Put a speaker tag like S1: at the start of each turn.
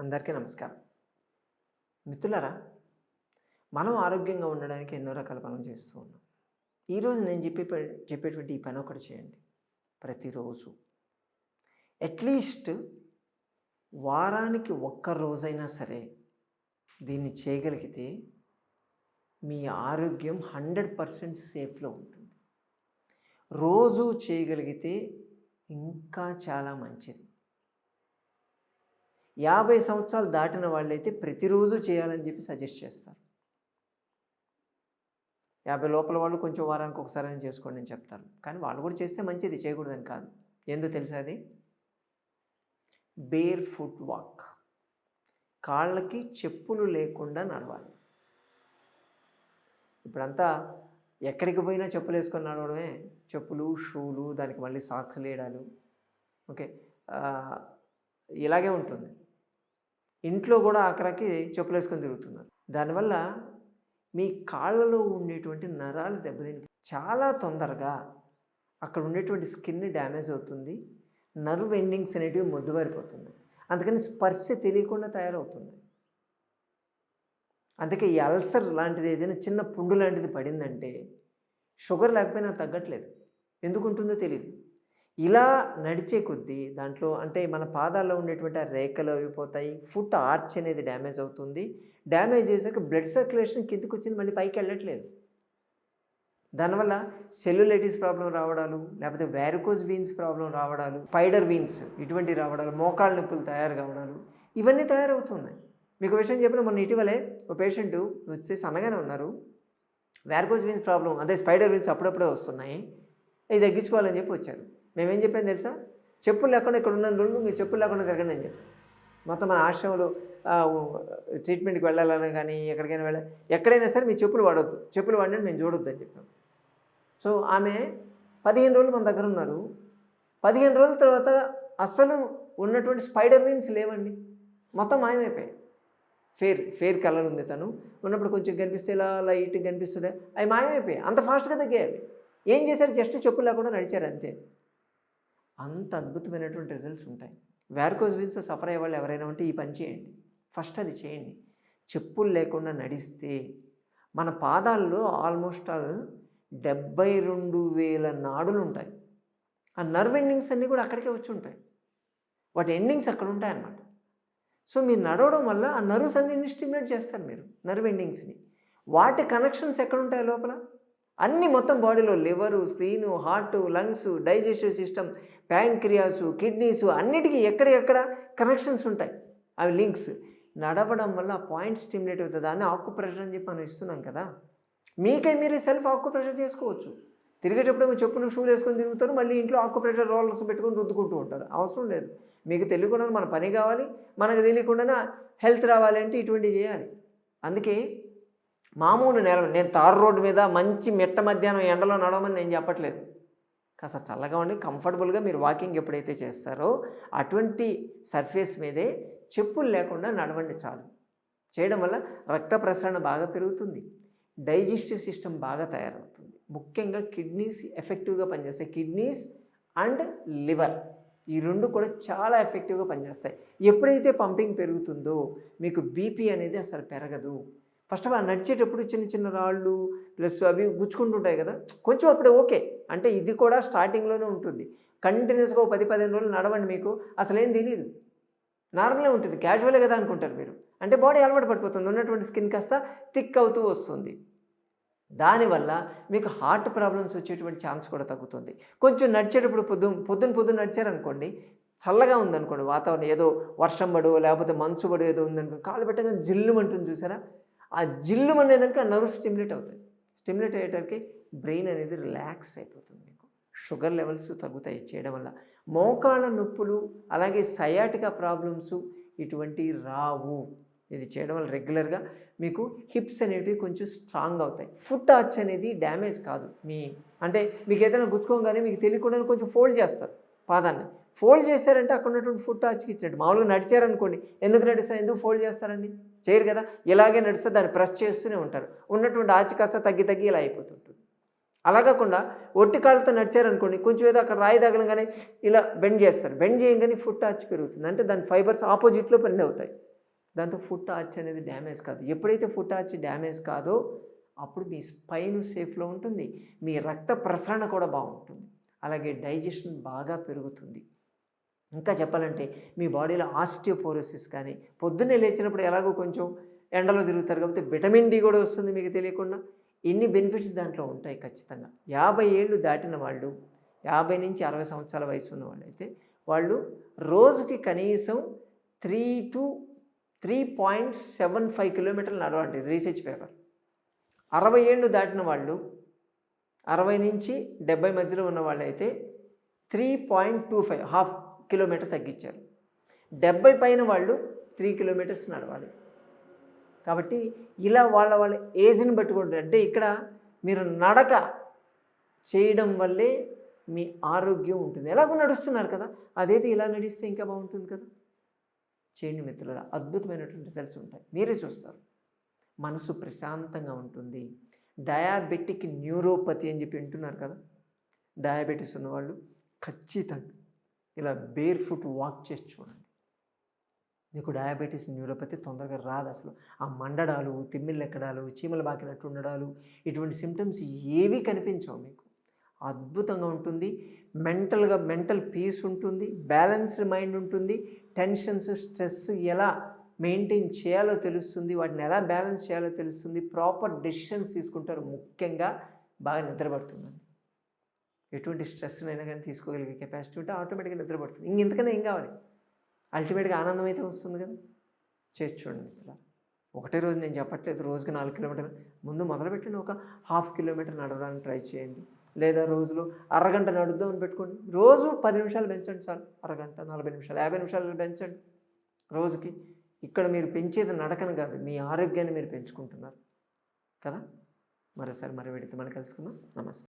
S1: అందరికీ నమస్కారం. మిత్రులరా మనం ఆరోగ్యంగా ఉండడానికి ఎన్నో రకాల పనులు చేస్తూ ఉన్నాం. ఈరోజు నేను చెప్పే చెప్పేటువంటి ఈ పని ఒకటి చేయండి. ప్రతిరోజు. అట్లీస్ట్ వారానికి ఒక్క రోజైనా సరే దీన్ని చేయగలిగితే మీ ఆరోగ్యం హండ్రెడ్ పర్సెంట్ సేఫ్లో ఉంటుంది. రోజు చేయగలిగితే ఇంకా చాలా మంచిది. యాభై సంవత్సరాలు దాటిన వాళ్ళైతే ప్రతిరోజు చేయాలని చెప్పి సజెస్ట్ చేస్తారు. యాభై లోపల వాళ్ళు కొంచెం వారానికి ఒకసారి అని చేసుకోండి అని చెప్తారు. కానీ వాళ్ళు కూడా చేస్తే మంచిది చేయకూడదని కాదు. ఎందుకు తెలుసా అది? బేర్ ఫుట్ వాక్ కాళ్ళకి చెప్పులు లేకుండా నడవాలి. ఇప్పుడంతా ఎక్కడికి పోయినా చెప్పులు వేసుకొని నడవడమే. చెప్పులు షూలు దానికి మళ్ళీ సాక్స్ వేయడాలు ఓకే. ఇలాగే ఉంటుంది. ఇంట్లో కూడా ఆఖరికి చెప్పులు వేసుకొని తిరుగుతున్నారు. దానివల్ల మీ కాళ్ళలో ఉండేటువంటి నరాలు దెబ్బతిని చాలా తొందరగా అక్కడ ఉండేటువంటి స్కిన్ డ్యామేజ్ అవుతుంది. నర్వ్ ఎండింగ్స్ అనేటివి మొద్దుబారిపోతుంది అందుకని స్పర్శ తెలియకుండా తయారవుతుంది. అందుకే ఈ అల్సర్ లాంటిది ఏదైనా చిన్న పుండు లాంటిది పడిందంటే షుగర్ లేకపోయినా తగ్గట్లేదు. ఎందుకు ఉంటుందో తెలియదు ఇలా నడిచే కొద్దీ దాంట్లో అంటే మన పాదాల్లో ఉండేటువంటి ఆ రేఖలు అవి పోతాయి. ఫుట్ ఆర్చ్ అనేది డ్యామేజ్ అవుతుంది. డ్యామేజ్ చేసాక బ్లడ్ సర్క్యులేషన్ కిందకి వచ్చింది మళ్ళీ పైకి వెళ్ళట్లేదు. దానివల్ల సెల్యులైటిస్ ప్రాబ్లం రావడాలు లేకపోతే వ్యారికోజ్ వీన్స్ ప్రాబ్లం రావడాలు స్పైడర్ వీన్స్ ఇటువంటి రావడాలు మోకాళ్ళ నొప్పులు తయారు కావడాలు ఇవన్నీ తయారవుతున్నాయి. మీకు విషయం చెప్పిన మొన్న ఇటీవలే ఒక పేషెంట్ వస్తే సన్నగానే ఉన్నారు. వ్యారికోజ్ వీన్స్ ప్రాబ్లం అదే స్పైడర్ వీన్స్ అప్పుడప్పుడే వస్తున్నాయి. అవి తగ్గించుకోవాలని చెప్పి వచ్చారు. మేమేం చెప్పాను తెలుసా? చెప్పులు లేకుండా ఇక్కడ ఉన్న రోజులు మీరు చెప్పులు లేకుండా తిరగండి అని చెప్పి. మొత్తం మన ఆశ్రమంలో ట్రీట్మెంట్కి వెళ్ళాలని కానీ ఎక్కడికైనా వెళ్ళాలి ఎక్కడైనా సరే మీ చెప్పులు వాడొద్దు. చెప్పులు వాడినట్టు మేము చూడొద్దు అని చెప్పాం. సో ఆమె పదిహేను రోజులు మన దగ్గర ఉన్నారు. పదిహేను రోజుల తర్వాత అస్సలు ఉన్నటువంటి స్పైడర్ వీన్స్ లేవండి. మొత్తం మాయమైపోయాయి. ఫేర్ ఫేర్ కలర్ ఉంది తను. ఉన్నప్పుడు కొంచెం కనిపిస్తే ఇలా లైట్గా కనిపిస్తుండే. అవి మాయమైపోయాయి. అంత ఫాస్ట్గా తగ్గాయి ఏం చేశారు? జస్ట్ చెప్పులు లేకుండా నడిచారు అంతే. అంత అద్భుతమైనటువంటి రిజల్ట్స్ ఉంటాయి. వ్యార్కోజ్ వీన్స్ సఫర్ అయ్యే వాళ్ళు ఎవరైనా ఉంటే ఈ పని చేయండి. ఫస్ట్ అది చేయండి. చెప్పులు లేకుండా నడిస్తే మన పాదాల్లో ఆల్మోస్ట్ ఆల్ డెబ్బై రెండు వేల నాడులు ఉంటాయి. ఆ నర్వ్ ఎండింగ్స్ అన్నీ కూడా అక్కడికే వచ్చి ఉంటాయి. వాటి ఎండింగ్స్ అక్కడ ఉంటాయి అన్నమాట. సో మీరు నడవడం వల్ల ఆ నర్వ్స్ అన్ని స్టిమ్యులేట్ చేస్తారు మీరు నర్వ్ ఎండింగ్స్ని వాటి కనెక్షన్స్ ఎక్కడ ఉంటాయి లోపల? అన్ని మొత్తం బాడీలో liver spleen heart lungs digestive system pancreas kidneys అన్నిటికీ ఎక్కడెక్కడ కనెక్షన్స్ ఉంటాయి. అవి లింక్స్. నడవడం వల్ల పాయింట్ స్టిమ్యులేట్ అవుతుంది. దాన్ని ఆక్యుప్రెషర్ అని చెప్పి మనం ఇస్తున్నాం కదా. మీకై మీరు సెల్ఫ్ ఆక్యుప్రెషర్ చేసుకోవచ్చు. తిరిగేటప్పుడు ఏమో చెప్పులు షూలు వేసుకొని తిరుగుతారు. మళ్ళీ ఇంట్లో ఆక్యుప్రెషర్ రోలర్స్ పెట్టుకొని రుద్దుకుంటూ ఉంటారు. అవసరం లేదు. మీకు తెలియకుండా మన పని కావాలి. మనకు తెలియకుండా హెల్త్ రావాలంటే ఇటువంటివి చేయాలి. అందుకే మామూలు నేల నేను తారు రోడ్డు మీద మంచి మెట్ట మధ్యాహ్నం ఎండలో నడవమని నేను చెప్పట్లేదు. కాస్త చల్లగా ఉండి కంఫర్టబుల్గా మీరు వాకింగ్ ఎప్పుడైతే చేస్తారో అటువంటి సర్ఫేస్ మీదే చెప్పులు లేకుండా నడవండి చాలు. చేయడం వల్ల రక్త ప్రసరణ బాగా పెరుగుతుంది. డైజెస్టివ్ సిస్టమ్ బాగా తయారవుతుంది. ముఖ్యంగా కిడ్నీస్ ఎఫెక్టివ్గా పనిచేస్తాయి. కిడ్నీస్ అండ్ లివర్ ఈ రెండు కూడా చాలా ఎఫెక్టివ్గా పనిచేస్తాయి. ఎప్పుడైతే పంపింగ్ పెరుగుతుందో మీకు బీపీ అనేది అసలు పెరగదు. ఫస్ట్ ఆఫ్ ఆల్ నడిచేటప్పుడు చిన్న చిన్న రాళ్ళు ప్లస్ అవి గుచ్చుకుంటుంటాయి కదా కొంచెం అప్పుడు ఓకే. అంటే ఇది కూడా స్టార్టింగ్లోనే ఉంటుంది. కంటిన్యూస్గా ఒక పది పదిహేను రోజులు నడవండి మీకు అసలు ఏం తెలియదు నార్మల్గా ఉంటుంది క్యాజువలే కదా అనుకుంటారు మీరు. అంటే బాడీ అలవాటు పడిపోతుంది ఉన్నటువంటి స్కిన్ కాస్త థిక్ అవుతూ వస్తుంది. దానివల్ల మీకు హార్ట్ ప్రాబ్లమ్స్ వచ్చేటువంటి ఛాన్స్ కూడా తగ్గుతుంది. కొంచెం నడిచేటప్పుడు పొద్దున పొద్దున పొద్దున నడిచారనుకోండి చల్లగా ఉందనుకోండి వాతావరణం ఏదో వర్షం పడు లేకపోతే మంచు పడు ఏదో ఉందనుకో కాళ్ళు పెట్టగానే జిల్లుమంటుంది చూసారా? ఆ జిల్లుమనేదానికి ఆ నర్వ్ స్టిమ్యులేట్ అవుతాయి. స్టిమ్యులేట్ అయ్యేటరికి బ్రెయిన్ అనేది రిలాక్స్ అయిపోతుంది మీకు. షుగర్ లెవెల్స్ తగ్గుతాయి చేయడం వల్ల. మోకాళ్ళ నొప్పులు అలాగే సయాటికా ప్రాబ్లమ్స్ ఇటువంటివి రావు. ఇది చేయడం వల్ల రెగ్యులర్గా మీకు హిప్స్ అనేటివి కొంచెం స్ట్రాంగ్ అవుతాయి. ఫుట్ ఆర్చ్ అనేది డ్యామేజ్ కాదు. మీ అంటే మీకు ఏదైనా గుచ్చుకోగానే మీకు తెలియకుండా కొంచెం ఫోల్డ్ చేస్తారు. పాదాన్ని. ఫోల్డ్ చేశారంటే అక్కడ ఉన్నటువంటి ఫుట్ ఆర్చ్కి ఇచ్చినట్టు. మామూలుగా నడిచారనుకోండి. ఎందుకు నడుస్తారు ఎందుకు ఫోల్డ్ చేస్తారండి? చేయరు కదా? ఇలాగే నడిస్తే దాన్ని ప్రెస్ చేస్తూనే ఉంటారు. ఉన్నటువంటి ఆచి కాస్త తగ్గి తగ్గి ఇలా అయిపోతుంటుంది. అలా కాకుండా ఒట్టి కాళ్ళతో నడిచారనుకోండి కొంచెం ఏదో అక్కడ రాయి తగలంగానే ఇలా బెండ్ చేస్తారు. బెండ్ చేయగానే ఫుట్ ఆర్చ్ పెరుగుతుంది. అంటే దాని ఫైబర్స్ ఆపోజిట్లో బెండ్ అవుతాయి. దాంతో ఫుట్ ఆర్చ్ అనేది డ్యామేజ్ కాదు. ఎప్పుడైతే ఫుట్ ఆర్చ్ డ్యామేజ్ కాదో అప్పుడు మీ స్పైన్ సేఫ్లో ఉంటుంది. మీ రక్త ప్రసరణ కూడా బాగుంటుంది. అలాగే డైజెషన్ బాగా పెరుగుతుంది. ఇంకా చెప్పాలంటే మీ బాడీలో ఆస్టియోపోరోసిస్ కానీ పొద్దున్నే లేచినప్పుడు ఎలాగో కొంచెం ఎండలో తిరుగుతారు కాబట్టి విటమిన్ డి కూడా వస్తుంది మీకు తెలియకుండా. ఎన్ని బెనిఫిట్స్ దాంట్లో ఉంటాయి ఖచ్చితంగా. యాభై ఏళ్ళు దాటిన వాళ్ళు యాభై నుంచి అరవై సంవత్సరాల వయసు ఉన్న వాళ్ళు అయితే వాళ్ళు రోజుకి కనీసం three to three point seven five కిలోమీటర్లు నడవండి రీసెర్చ్ పేపర్. అరవై ఏళ్ళు దాటిన వాళ్ళు అరవై నుంచి డెబ్బై మధ్యలో ఉన్న వాళ్ళు అయితే three point two five half kilometre తగ్గించారు. డెబ్బై పైన వాళ్ళు త్రీ కిలోమీటర్స్ నడవాలి. కాబట్టి ఇలా వాళ్ళ వాళ్ళ ఏజ్ని బట్టుకుంటే అంటే ఇక్కడ మీరు నడక చేయడం వల్లే మీ ఆరోగ్యం ఉంటుంది. ఎలాగో నడుస్తున్నారు కదా. అదైతే ఇలా నడిస్తే ఇంకా బాగుంటుంది కదా. చేయండి మిత్రుల అద్భుతమైనటువంటి రిజల్ట్స్ ఉంటాయి. మీరే చూస్తారు. మనసు ప్రశాంతంగా ఉంటుంది. డయాబెటిక్ న్యూరోపతి అని చెప్పి వింటున్నారు కదా. డయాబెటీస్ ఉన్నవాళ్ళు ఖచ్చితంగా ఇలా బేర్ ఫుట్ వాక్ చేసి చూడండి. నీకు డయాబెటీస్ న్యూరోపతి తొందరగా రాదు అసలు. ఆ మండడాలు తిమ్మిళ్ళు ఎక్కడాలు చీమలు బాకినట్టు ఉండడాలు ఇటువంటి సిమ్టమ్స్ ఏవి కనిపించవు మీకు. అద్భుతంగా ఉంటుంది. మెంటల్గా మెంటల్ పీస్ ఉంటుంది. బ్యాలెన్స్డ్ మైండ్ ఉంటుంది. టెన్షన్స్ స్ట్రెస్ ఎలా మెయింటైన్ చేయాలో తెలుస్తుంది. వాటిని ఎలా బ్యాలెన్స్ చేయాలో తెలుస్తుంది. ప్రాపర్ డెసిషన్స్ తీసుకుంటారు. ముఖ్యంగా బాగా నిద్రపడుతుందండి. ఎటువంటి స్ట్రెస్నైనా కానీ తీసుకోగలిగే కెపాసిటీ ఉంటే ఆటోమేటిక్గా నిద్రపడుతుంది. ఇంక ఇంతకన్నా ఏం కావాలి? అల్టిమేట్గా ఆనందం అయితే వస్తుంది కదా? చేసి చూడండి మిత్రుల ఒకటే రోజు నేను చెప్పట్లేదు రోజుకి నాలుగు కిలోమీటర్లు. ముందు మొదలుపెట్టండి ఒక హాఫ్ కిలోమీటర్ నడవడానికి ట్రై చేయండి. లేదా రోజులో అరగంట నడుద్దామని పెట్టుకోండి. రోజు పది నిమిషాలు పెంచండి చాలు. అరగంట నలభై నిమిషాలు యాభై నిమిషాలు పెంచండి. రోజుకి ఇక్కడ మీరు పెంచేది నడకను కాదు మీ ఆరోగ్యాన్ని మీరు పెంచుకుంటున్నారు. కదా? మరోసారి మరి వీడితో మనం కలుసుకుందాం. నమస్తే.